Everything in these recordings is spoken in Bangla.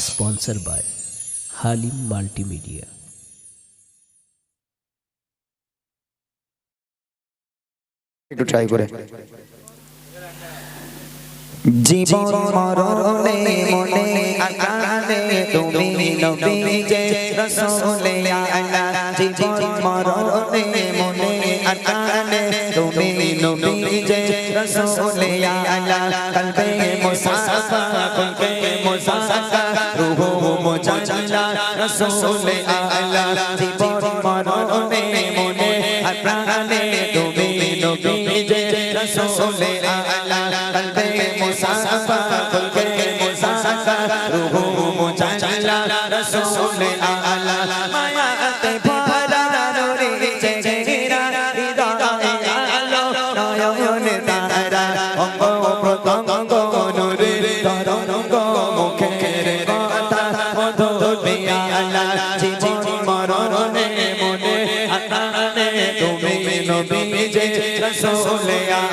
স্পন্সার বাই হালিম মাল্টিমিডিয়া একটু ট্রাই করে জীবন মরণে মনে আকালে তুমি নবী যে রসুলে আলা জীবন মরণে মনে আকালে তুমি নবী যে রসুলে রসুলে আলা জীবন মরণে মনে আকালে তুমি নবী যে রসুলে আলা কলবে মুসাফা কলবে মুসাফা রূহু মুজাল্লা রসুলে আলা মায়াতে ভরা নূরে চেহারা, হৃদয়ে আলো, নয়নে তারা, অঙ্গ প্রত্যঙ্গ নূরে, তরঙ্গ মুখের কথা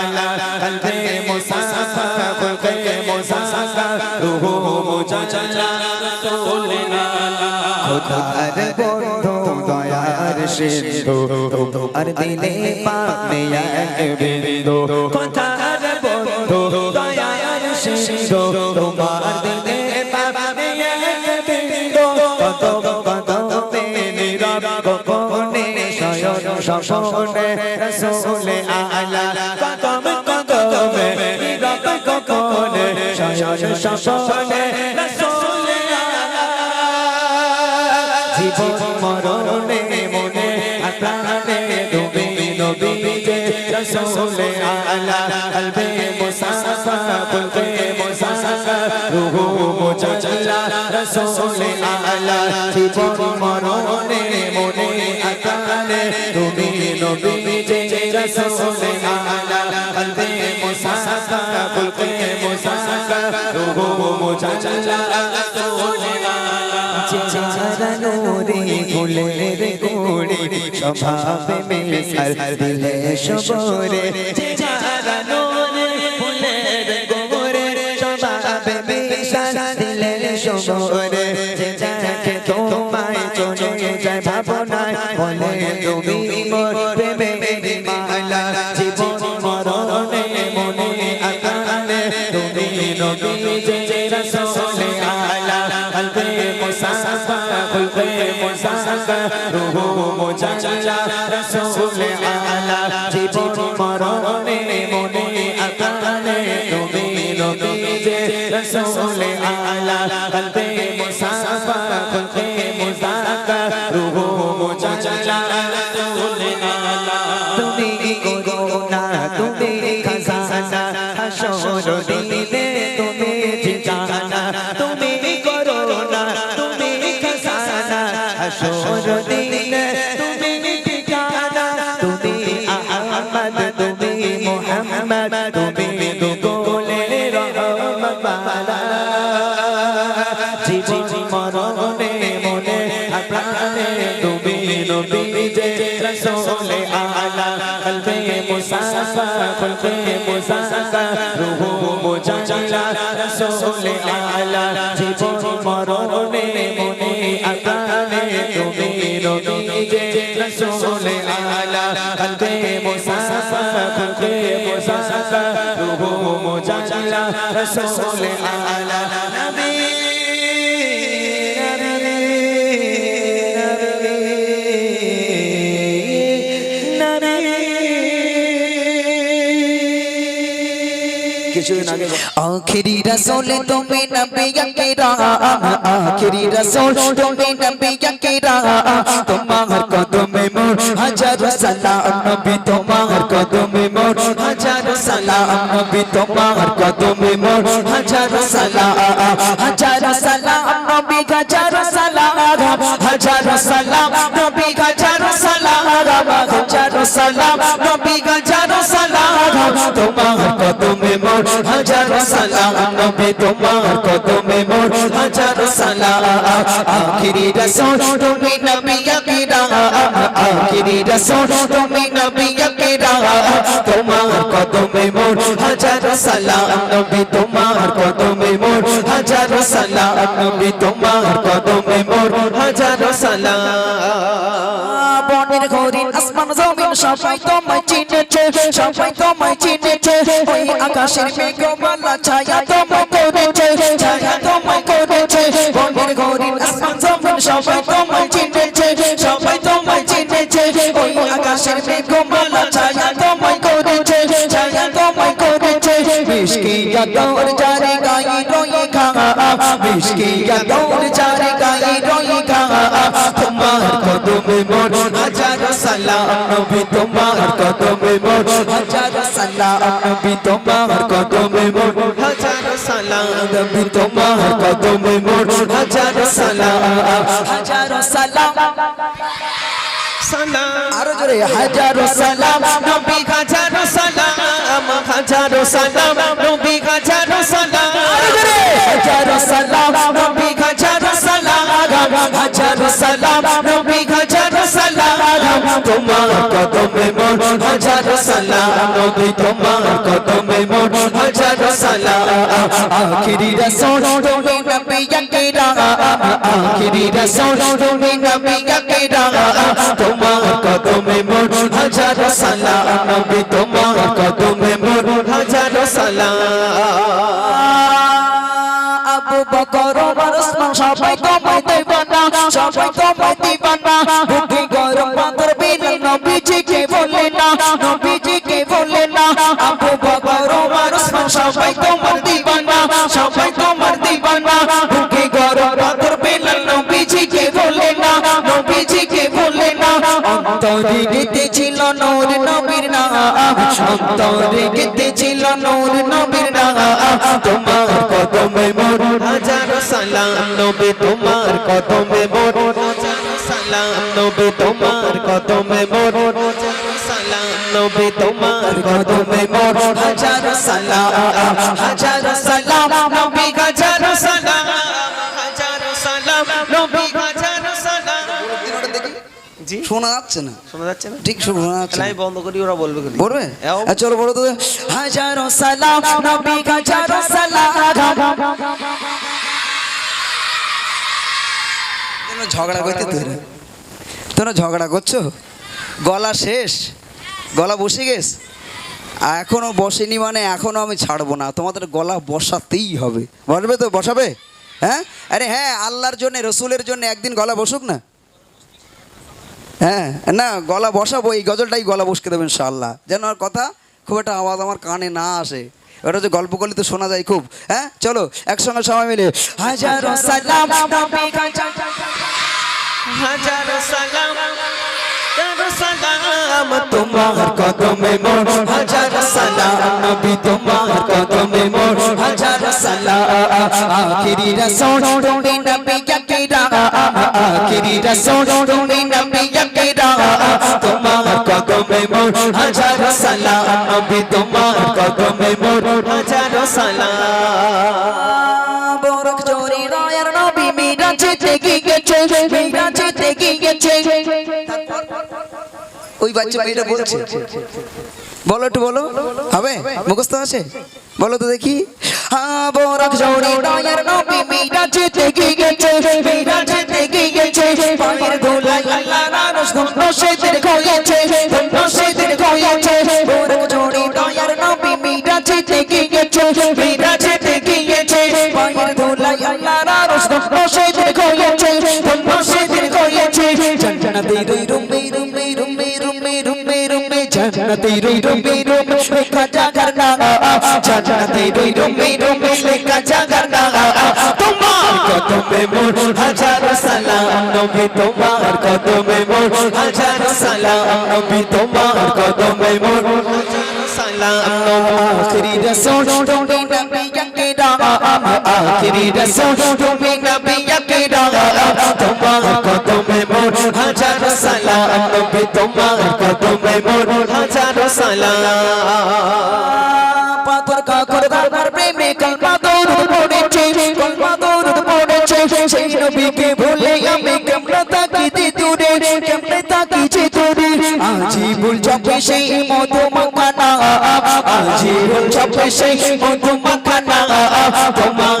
আলা কলবে মুসাফা কলবে মুসাফা রূহু মুজাল্লা রসুলে আলা। খোদার বন্ধু, দয়ার সিন্ধু, তোমার দিলে পাবে এক বিন্দু। খোদার বন্ধু, দয়ার সিন্ধু, তোমার দিলে পাবে এক বিন্দু। কত কত নীরব গোপনে শয়ন শশনে রসুলে আলা আলা জীবন মরণে মনে আপ্রাণে তুমি নবী যে রসুলে আলা কলবে মুসাফা কলবে মুসাফা, রূহু মুজাল্লা রসুলে আলা জীবন মরণে মনে আপ্রাণে তুমি নবী যে রসুলে আলা কলবে কুড়ি স্বভাবে মিশাল দিলে সবরে চারানোরে ফুলের গোরে স্বভাবে মিশাল দিলে সবরে যাকে তোমায় চলে যায় ভাবনায়, বলে তুমি মোর প্রেমের মালা, জীবন মরণে মনে আকালে, তুমি নবী যে রসুলে আলা কলবে মুসাফা রসুলে আলা মনে কলবে মুসাফা কলবে মুসাফা মুহাম্মদ তুমি দুগোলে রহমত বালা জীবন মরণে মনে প্রাণে তুমি নবী যে রসুলে আলা কলবে মুসাফা কলবে মুসাফা রূহু মুজাল্লা রসুলে আলা জীবন মরণে মনে প্রাণে তুমি নবী যে রসুলে আলা Sallallahu কিছুদিন আগে আখেরি রসোল তুমি নবী আকরাম আখেরি রসোল তুমি নবী আকরাম তোমার কদমে মোর হাজার সালাম নবী তোমার কদমে মোর হাজার সালাম নবী তোমার কদমে মোর হাজার সালাম হাজার সালাম নবী হাজার সালাম হাজার সালাম নবী হাজার সালাম হাজার সালাম নবী হাজার সালাম, তোমার কদমে মোর হাজার সালাম, নবী, তোমার কদমে মোর হাজার সালাম। আখিরি রাসূল, তুমি নবী আকরা। আখিরি রাসূল, তুমি নবী আকরা। তোমার কদমে মোর হাজার সালাম, নবী, তোমার কদমে মোর হাজার সালাম, নবী, তোমার কদমে মোর হাজার সালাম। সবাই তোমায় চিনেছে, সবাই তোমায় চিনেছে। ওই আকাশের মেঘমালা ছায়া তোমায় করেছে, ছায়া তোমায় করেছে। বনের হরিণ আসমান জমিন সবাই তোমায় চিনেছে, সবাই তোমায় চিনেছে। ওই আকাশের মেঘমালা ছায়া তোমায় করেছে, ছায়া তোমায় করেছে। মিশকি গাদর জারে গায়ে রয়ে খা মিশকি গাদর জারে গায়ে রয়ে তোমার কদমে মোর হাজারো সালাম নবী, তোমার কদমে মোর হাজার সালাম নবী, তোমার কদমে মোর হাজারো সালাম নবী, তোমার কদমে মোর হাজারো সালাম হাজার সালাম আরও জোরে, হাজার সালাম নবী, হাজারো সালাম হাজারো সালাম নবী, হাজারো সালাম। হাজার সালাম নবী, হাজারো হাজারো সালাম, নবী হাজারো সালাম। তোমার কদমে মোর হাজারো সালাম, নবী তোমার কদমে মোর হাজারো সালাম। আখিরি রসুল তুমি নবী আকিরা। আখিরি রসুল তুমি নবী আকিরা। তোমার কদমে মোর হাজারো সালাম, নবী তোমার কদমে মোর হাজারো সালাম। ওমর ওসমান সবাই তোমায় দেবানা সবাই তোমায় দিবানা বুদ্ধি গরম পাথর বিলাল নবীজিকে বলে না, নবীজিকে বলে না। আবু বকর ওসমান সবাই তোমার দিবানা সবাই তোমার দিবানা বুকে না ছিল নূর নবীর নাম অন্তরে ছিল নূর নবীর নাম। তোমার কদমে মোর হাজারো সালাম নবী, তোমার কদমে মোর হাজারো সালাম নবী, তোমার কদমে মোর সালাম নবী, তোমার কদমে মোর হাজারো সালাম হাজারো সালাম শোনা যাচ্ছে না। শোনা যাচ্ছে না? ঠিক শোনা যাচ্ছে আমি বন্ধ করি ওরা বলবে কি বলবে? চলো বলো তো হাজারো সালাম নবী হাজারো সালাম। ঝগড়া করতে তো তোমরা ঝগড়া করছ? গলা শেষ? গলা বসে গেছ? আর এখনও বসেনি মানে এখনও আমি ছাড়বো না। তোমাদের গলা বসাতেই হবে। বসবে তো বসাবে? হ্যাঁ? আরে হ্যাঁ আল্লাহর জন্য রসুলের জন্য একদিন গলা বসুক না? হ্যাঁ না, গলা বসাবো, এই গজলটাই গলা বসকে দেবেন ইনশাল্লাহ যেন আর কথা খুব একটা আওয়াজ আমার কানে না আসে। ওটা যে গল্প করলে তো শোনা যায় খুব। হ্যাঁ চলো, একসঙ্গে সবাই মিলে, হাজারো সালাম। সালাম। সালাম তোমার কদমে মোর হাজারো সালাম। নবী তোমার কদমে মোর হাজারো সালাম। আখিরি রসুল তুমি নবী আকিরা আখিরি রসুল তুমি নবী আকিরা তোমার কদমে মোর হাজারো সালাম। নবী তোমার কদমে মোর হাজারো সালাম। বরক জোরে রায়ার নবী মিরাজে থেকে গেছে। মিরাজে থেকে গেছে। ওই বাচ্চা মেয়েটা বলছে। বলো একটু বলো। হবে? মুখস্থ আছে? বলো তো দেখি। হ্যাঁ বরক নবী গেছে। গেছে। পায়ের আল্লাহর আরশ ধন্য ধন্য বরক নবী গেছে। গেছে। পায়ের আল্লাহর আরশ ধন্য ধন্য রুমে রুমে জান্নাতে রই রুমে রুমে লেখা জাগার না। জান্নাতে রই রুমে রুমে লেখা জাগার না। তোমার কদমে মোর হাজারো সালাম, নবী তোমার কদমে মোর হাজারো সালাম, নবী তোমার কদমে মোর হাজারো সালাম। আখরি রসুল তুমি নবী রসুল তুমি নবী তোমার কদমে মোর হাজারো সালাম নবী তোমার কদমে মোর হাজারো সালাম পাথর কাকর দানার প্রেমে কলমা দৌড় পড়েছে কলমা দৌড় পড়েছে সেই নবীকে ভুলে আমি কেমনে তাকি দি দূরে কেমনে তাকি যে দূরে আজি ভুল চাপে সেই মধু মাখানা আজি ভুল চাপে সেই মধু মাখানা তোমার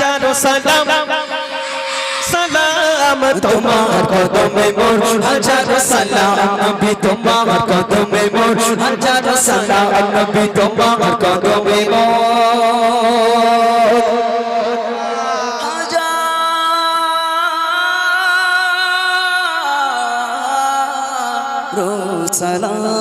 হাজারো সালাম। সালাম তোমার কদমে মোর হাজারো সালাম নবী তোমার কদমে মোর হাজারো সালাম নবী তোমার কদমে মোর। হাজারো সালাম